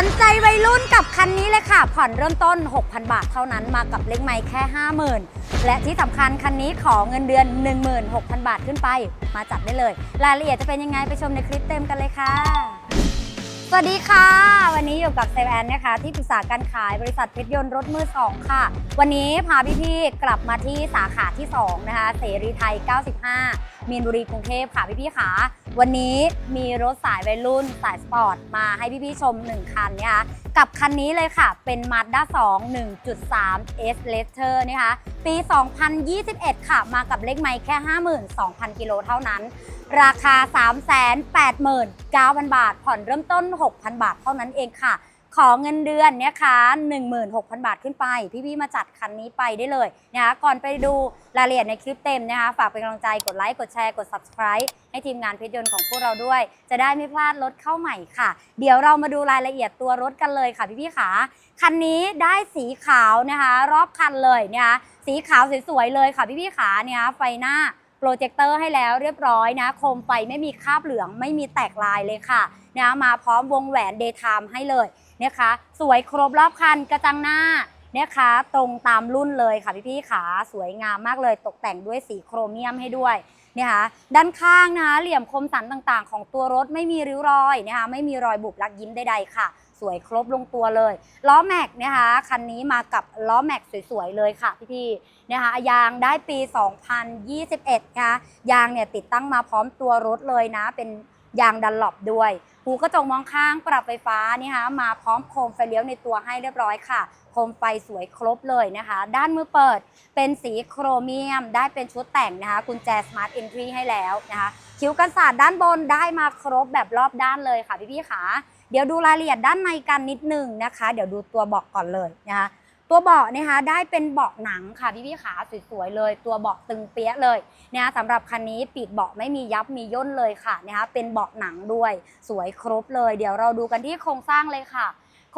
ขวัญใจวัยรุ่นกับคันนี้เลยค่ะ ผ่อนเริ่มต้น 6,000 บาทเท่านั้นมากับเล็กไม้แค่ 50,000 และที่สำคัญคันนี้ขอเงินเดือน 16,000 บาทขึ้นไป มาจัดได้เลย รายละเอียดจะเป็นยังไงไปชมในคลิปเต็มกันเลยค่ะ สวัสดีค่ะ วันนี้อยู่กับเซลแอนนะคะที่ปรึกษาการขายบริษัทเพชรยนต์รถมือสองค่ะ วันนี้พาพี่ๆกลับมาที่สาขาที่2นะคะเสรีไทย 95 มีนบุรีกรุงเทพค่ะพี่ๆค่ะ วันนี้มีรถสายวัยรุ่นสายสปอร์ตมาให้พี่ๆชม 1 คันนะคะกับคันนี้เลยค่ะ เป็น Mazda 2 1.3 S Letter นะคะปี 2021 ค่ะ มากับเลขไมค์แค่ 52,000 กิโลเท่านั้น ราคา 389,000 บาท ผ่อนเริ่มต้น6,000 บาทเท่านั้นเองค่ะ ขอเงินเดือนเนี่ยค่ะ16,000 บาทขึ้นไป พี่ๆมาจัดคันนี้ไปได้เลยนะคะก่อนไปดูรายละเอียดในคลิปเต็มนะคะฝากเป็นกำลังใจกดไลค์กดแชร์กด subscribe ให้ทีมงานเพชรยนต์ของพวกเราด้วย จะได้ไม่พลาดรถเข้าใหม่ค่ะ เดี๋ยวเรามาดูรายละเอียดตัวรถกันเลยค่ะพี่ๆค่ะคันนี้ได้สีขาวนะคะ รอบคันเลยนะคะสีขาวสวยๆเลยค่ะพี่ๆขาเนี่ยไฟหน้า โปรเจคเตอร์ให้แล้วเรียบร้อยนะโคมไฟไม่มีคราบเหลืองไม่มีแตกลายเลยค่ะนะมาพร้อมวงแหวนเดย์ไทม์ให้เลยนะคะ สวยครบรอบคันกระจังหน้านะคะตรงตามรุ่นเลยค่ะพี่ๆขาสวยงามมากเลยตกแต่งด้วยสีโครเมียมให้ด้วยนะคะด้านข้างนะคะเหลี่ยมคมสันต่างๆ ของตัวรถไม่มีริ้วรอยนะคะไม่มีรอยบุบลักยิ้มใดๆค่ะ สวยครบลงตัวเลยล้อแม็กนะคะคันนี้มากับล้อแม็กสวยๆเลยค่ะพี่ๆนะคะยางได้ปี 2021นะคะยางเนี่ยติดตั้งมาพร้อมตัวรถเลยนะ เป็นยางดันหลบด้วย หูกระจกมองข้างปรับไฟฟ้านี่คะมาพร้อมโคมไฟเลี้ยวในตัวให้เรียบร้อยค่ะ โคมไฟสวยครบเลยนะคะ ด้านมือเปิดเป็นสีโครเมียม ได้เป็นชุดแต่งนะคะกุญแจ Smart Entry ให้แล้วนะคะ คิ้วกันศาสตร์ด้านบนได้มาครบแบบรอบด้านเลยค่ะพี่ๆค่ะ เดี๋ยวดูรายละเอียดด้านในกันนิดนึงนะคะ เดี๋ยวดูตัวเบาะก่อนเลยนะคะ ตัวเบาะนะคะได้เป็นเบาะหนังค่ะพี่พี่ขาสวยๆเลย ตัวเบาะตึงเปี้ยเลยนะคะสำหรับคันนี้ปีกเบาะไม่มียับมีย่นเลยค่ะนะคะเป็นเบาะหนังด้วยสวยครบเลย เดี๋ยวเราดูกันที่โครงสร้างเลยค่ะ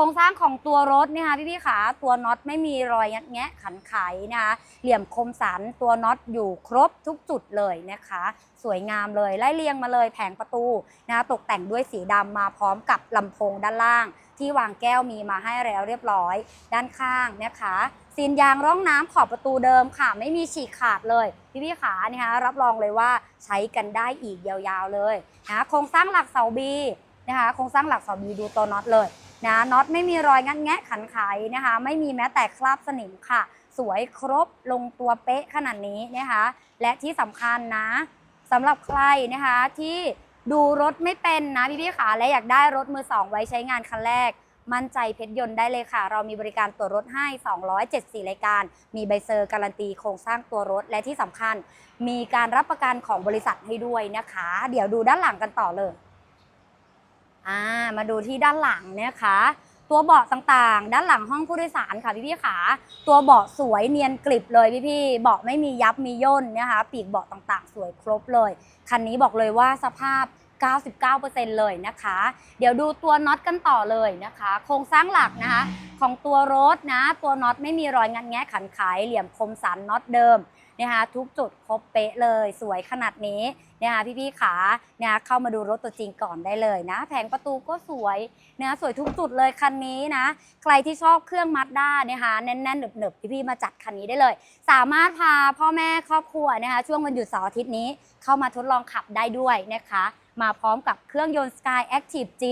ครงสร้างของตัวรถนะคะพี่พี่ขาตัวน็อตไม่มีรอยงัดแงะขันไขนะคะเหลี่ยมคมสันตัวน็อตอยู่ครบทุกจุดเลยนะคะ สวยงามเลยไล่เรียงมาเลยแผงประตูนะคะตกแต่งด้วยสีดำมาพร้อมกับลำโพงด้านล่าง ที่วางแก้วมีมาให้แล้วเรียบร้อย ด้านข้างนะคะซีนยางร่องน้ำขอบประตูเดิมค่ะ ไม่มีฉีกขาดเลยพี่พี่ขานะคะรับรองเลยว่าใช้กันได้อีกยาวๆเลยนะโครงสร้างหลักเสาบีนะคะโครงสร้างหลักเสาบีดูตัวน็อตเลย นะน็อตไม่มีรอยงัดแงะขันไขนะคะ ไม่มีแม้แต่คราบสนิมค่ะ สวยครบลงตัวเป๊ะขนาดนี้นะคะ และที่สำคัญนะสำหรับใครนะคะที่ดูรถไม่เป็นนะพี่พี่ขาและอยากได้รถมือสองไว้ใช้งานคันแรก มั่นใจเพชรยนต์ได้เลยค่ะ เรามีบริการตรวจรถให้ 274 รายการ มีใบเซอร์การันตีโครงสร้างตัวรถ และที่สำคัญ มีการรับประกันของบริษัทให้ด้วยนะคะ เดี๋ยวดูด้านหลังกันต่อเลย อ่ามาดูที่ด้านหลังนะคะตัวเบาะต่างๆ ด้านหลังห้องผู้โดยสารค่ะพี่ๆขาตัวเบาะสวยเนียนกริบเลยพี่ๆเบาะไม่มียับมีย่นนะคะ ปีกเบาะต่างๆ สวยครบเลย คันนี้บอกเลยว่าสภาพ 99%เลยนะคะ เดี๋ยวดูตัวน็อตกันต่อเลยนะคะ โครงสร้างหลักนะคะ ของตัวรถนะ ตัวน็อตไม่มีรอยงันแงะขันไขเหลี่ยมคมสันน็อตเดิม นะคะทุกจุดครบเป๊ะเลยสวยขนาดนี้นะคะพี่ๆขาเนี่ยเข้ามาดูรถตัวจริงก่อนได้เลยนะ แผงประตูก็สวยนะสวยทุกจุดเลยคันนี้นะ ใครที่ชอบเครื่องมัดด้านะคะแน่นๆหนึบๆพี่ๆมาจัดคันนี้ได้เลย สามารถพาพ่อแม่ครอบครัวนะคะช่วงวันหยุดเสาร์อาทิตย์นี้เข้ามาทดลองขับได้ด้วยนะคะ มาพร้อมกับเครื่องยนต์ Sky Active G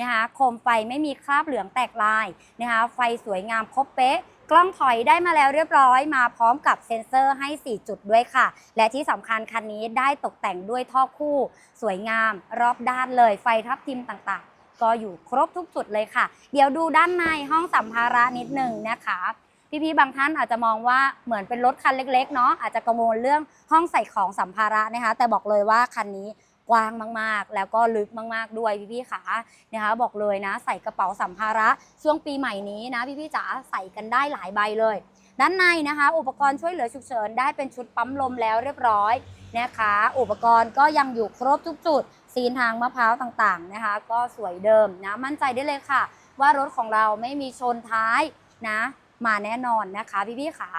นะคะโคมไฟไม่มีคราบเหลืองแตกลายนะคะไฟสวยงามครบเป๊ะ กล้องถอยได้มาแล้วเรียบร้อยมาพร้อมกับเซ็นเซอร์ให้ 4 จุดด้วยค่ะ และที่สำคัญคันนี้ได้ตกแต่งด้วยท่อคู่ สวยงามรอบด้านเลยไฟทับทิมต่างๆ ก็อยู่ครบทุกจุดเลยค่ะ เดี๋ยวดูด้านในห้องสัมภาระนิดหนึ่งนะคะพี่ๆบางท่านอาจจะมองว่าเหมือนเป็นรถคันเล็กๆเนาะอาจจะกังวลเรื่องห้องใส่ของสัมภาระนะคะ แต่บอกเลยว่าคันนี้ กว้างมากๆ แล้วก็ลึกมากๆด้วยพี่ๆขานะคะบอกเลยนะ ใส่กระเป๋าสัมภาระช่วงปีใหม่นี้นะพี่ๆจ๋าใส่กันได้หลายใบเลย ด้านในนะคะ อุปกรณ์ช่วยเหลือฉุกเฉินได้เป็นชุดปั๊มลมแล้วเรียบร้อยนะคะ อุปกรณ์ก็ยังอยู่ครบทุกจุดซีนทางมะพร้าวต่างๆนะคะ ก็สวยเดิมนะมั่นใจได้เลยค่ะ ว่ารถของเราไม่มีชนท้ายนะ มาแน่นอนนะคะ พี่ๆขา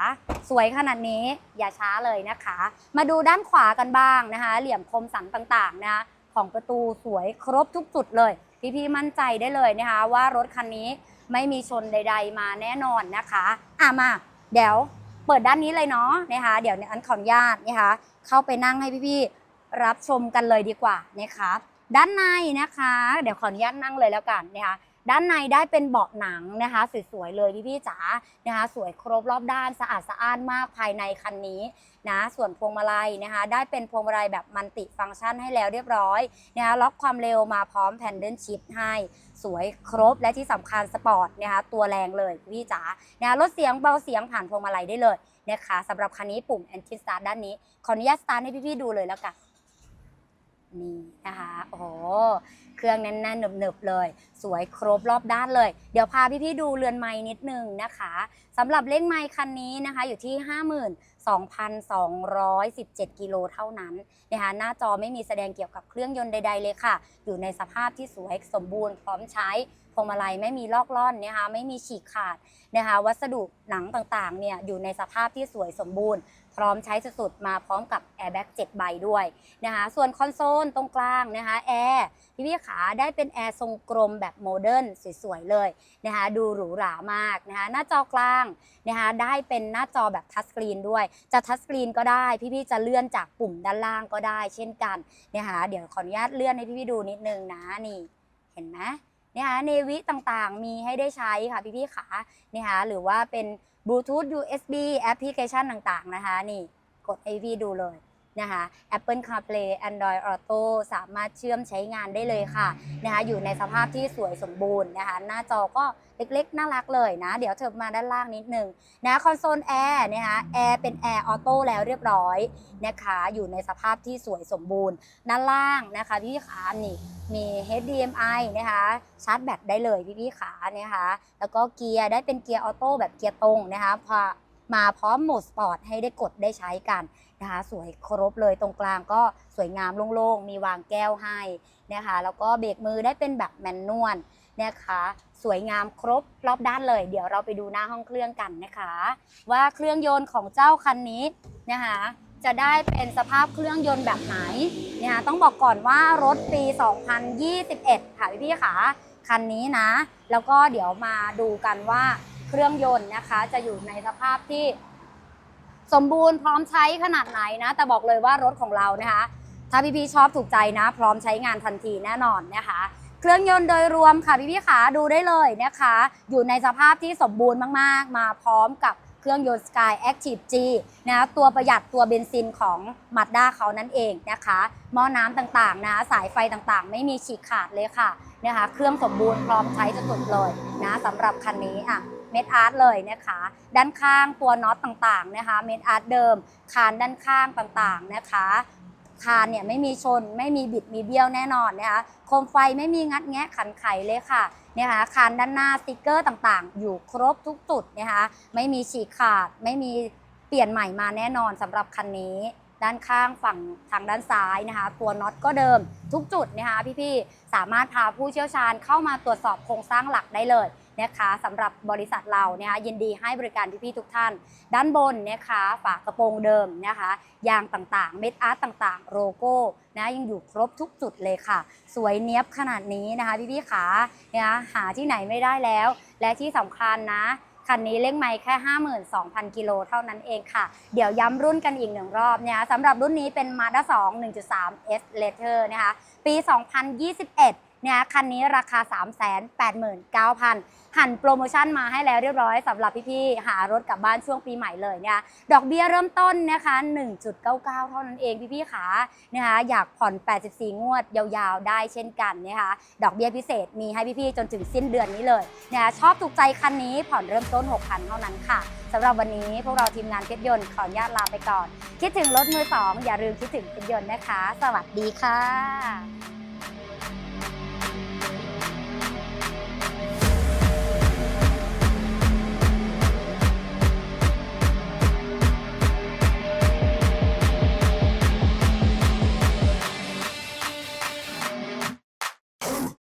สวยขนาดนี้อย่าช้าเลยนะคะ มาดูด้านขวากันบ้างนะคะ เหลี่ยมคมสันต่างๆนะคะของประตูสวยครบทุกจุดเลย พี่ๆมั่นใจได้เลยนะคะ ว่ารถคันนี้ไม่มีชนใด ๆ มาแน่นอนนะคะอะมา เดี๋ยวเปิดด้านนี้เลยเนาะนะคะ เดี๋ยวอันขออนุญาตนะคะ เข้าไปนั่งให้พี่ๆรับชมกันเลยดีกว่านะคะ ด้านในนะคะ เดี๋ยวขออนุญาตนั่งเลยแล้วกันนะคะ ด้านในได้เป็นเบาะหนังนะคะ สวยๆเลยพี่ๆจ๋านะคะ สวยครบรอบด้านสะอาดสะอ้านมากภายในคันนี้นะส่วนพวงมาลัยนะคะ ได้เป็นพวงมาลัยแบบมัลติฟังก์ชันให้แล้วเรียบร้อยนะคะล็อกความเร็วมาพร้อมแพนเดิลชิพให้ สวยครบและที่สำคัญสปอร์ตนะคะตัวแรงเลยพี่จ๋านะลดเสียงเบาเสียงผ่านพวงมาลัยได้เลยนะคะสำหรับคันนี้ปุ่ม a n t i Start ด้านนี้ขออนุญาตสตาร์ทให้พี่ๆดูเลยแล้วกัน นี่นะคะ โอ้โห เครื่องแน่นๆหนึบๆเลย สวยครบรอบด้านเลย เดี๋ยวพาพี่ๆดูเรือนไม้นิดนึงนะคะสำหรับเลนไม้คันนี้นะคะ อยู่ที่ 52,217 กิโลเท่านั้นนะคะหน้าจอไม่มีแสดงเกี่ยวกับเครื่องยนต์ใด ๆ เลยค่ะ อยู่ในสภาพที่สวยสมบูรณ์พร้อมใช้ พวงมาลัยไม่มีลอกล่อนนะคะไม่มีฉีกขาดนะคะวัสดุหนังต่างๆเนี่ยอยู่ในสภาพที่สวยสมบูรณ์ พร้อมใช้สุดๆมาพร้อมกับแอร์แบ็ก7ใบด้วยนะคะส่วนคอนโซลตรงกลางนะคะแอร์พี่พี่ขาได้เป็นแอร์ทรงกลมแบบโมเดิร์นสวยๆเลยนะคะดูหรูหรามากนะคะหน้าจอกลางนะคะได้เป็นหน้าจอแบบทัชสกรีนด้วย จะทัชสกรีนก็ได้พี่ๆจะเลื่อนจากปุ่มด้านล่างก็ได้ เช่นกันนะคะเดี๋ยวขออนุญาตเลื่อนให้พี่ๆดูนิดนึงนะนี่เห็นไหม นะคะเนวิต่างๆ มีให้ได้ใช้ค่ะพี่ๆขานะคะหรือว่าเป็นบลูทูธ USB แอปพลิเคชันต่างๆนะคะ นี่กดให้พี่ดูเลย นะคะ Apple CarPlay Android Auto สามารถเชื่อมใช้งานได้เลยค่ะนะคะอยู่ในสภาพที่สวยสมบูรณ์นะคะ หน้าจอก็เล็กๆ น่ารักเลยนะ เดี๋ยวเถิบมาด้านล่างนิดนึงนะคอนโซลแอร์นะคะแอร์เป็นแอร์ออโต้แล้วเรียบร้อยนะคะอยู่ในสภาพที่สวยสมบูรณ์ ด้านล่างนะคะพี่ขานี่มี HDMI นะคะชาร์จแบตได้เลยพี่พี่ๆขานะคะแล้วก็เกียร์ได้เป็นเกียร์ออโต้แบบเกียร์ตรงนะคะพอ มาพร้อมโหมดสปอร์ตให้ได้กดได้ใช้กันนะคะสวยครบเลยตรงกลางก็สวยงามโล่งๆ มีวางแก้วให้นะคะแล้วก็เบรกมือได้เป็นแบบแมนนวลนะคะสวยงามครบรอบด้านเลย เดี๋ยวเราไปดูหน้าห้องเครื่องกันนะคะ ว่าเครื่องยนต์ของเจ้าคันนี้นะคะจะได้เป็นสภาพเครื่องยนต์แบบไหนนะคะต้องบอกก่อนว่ารถปี 2021 ค่ะพี่ๆค่ะคันนี้นะ แล้วก็เดี๋ยวมาดูกันว่า เครื่องยนต์นะคะ จะอยู่ในสภาพที่สมบูรณ์พร้อมใช้ขนาดไหนนะ แต่บอกเลยว่ารถของเรานะคะ ถ้าพี่ๆชอบถูกใจนะ พร้อมใช้งานทันทีแน่นอนนะคะ เครื่องยนต์โดยรวมค่ะพี่ๆขาดูได้เลยนะคะ อยู่ในสภาพที่สมบูรณ์มากๆ มาพร้อมกับเครื่องยนต์ Sky Active G นะตัวประหยัดตัวเบนซินของ Mazda เขานั่นเองนะคะหม้อน้ำต่างๆนะสายไฟต่างๆ ไม่มีฉีกขาดเลยค่ะนะคะเครื่องสมบูรณ์พร้อมใช้สุดๆเลยนะสำหรับคันนี้อะ เม็ดอาร์ตเลยนะคะ ด้านข้างตัวน็อตต่างๆนะคะ เม็ดอาร์ตเดิม คานด้านข้างต่างๆนะคะคานเนี่ยไม่มีชนไม่มีบิดมีเบี้ยวแน่นอนนะคะโคมไฟไม่มีงัดแงะขันไขเลยค่ะนะคะคานด้านหน้าสติกเกอร์ต่างๆ อยู่ครบทุกจุดนะคะไม่มีฉีกขาดไม่มีเปลี่ยนใหม่มาแน่นอนสำหรับคันนี้ด้านข้างฝั่งทางด้านซ้ายนะคะ ตัวน็อตก็เดิมทุกจุดนะคะพี่ๆสามารถพาผู้เชี่ยวชาญเข้ามาตรวจสอบโครงสร้างหลักได้เลย นะคะสำหรับบริษัทเรานะคะยินดีให้บริการพี่ๆทุกท่าน ด้านบนนะคะฝากระโปรงเดิมนะคะยางต่างๆ เม็ดอาร์ตต่างๆ โลโก้นะยังอยู่ครบทุกจุดเลยค่ะ สวยเนี้ยบขนาดนี้นะคะพี่ๆขานะคะหาที่ไหนไม่ได้แล้ว และที่สำคัญนะคันนี้เล่งไม่แค่ 52,000 กิโลเท่านั้นเองค่ะ เดี๋ยวย้ำรุ่นกันอีกหนึ่งรอบเนี่ยสำหรับรุ่นนี้เป็น Mazda 2 1.3 S Letter นะคะ ปี 2021 เนี่ยคันนี้ราคา 389,000 หันโปรโมชั่นมาให้แล้วเรียบร้อยสำหรับพี่ๆหารถกลับบ้านช่วงปีใหม่เลยเนี่ยดอกเบี้ยเริ่มต้นนะคะ 1.99 เท่านั้นเองพี่ๆขานะคะอยากผ่อน 84 งวดยาวๆ ได้เช่นกันนะคะดอกเบี้ยพิเศษมีให้พี่ๆจนถึงสิ้นเดือนนี้เลยนะคะชอบถูกใจคันนี้ผ่อนเริ่มต้น 6,000 เท่านั้นค่ะสำหรับวันนี้พวกเราทีมงานเพชรยนต์ขออนุญาตลาไปก่อน คิดถึงรถมือสองอย่าลืมคิดถึงเพชรยนต์นะคะ สวัสดีค่ะ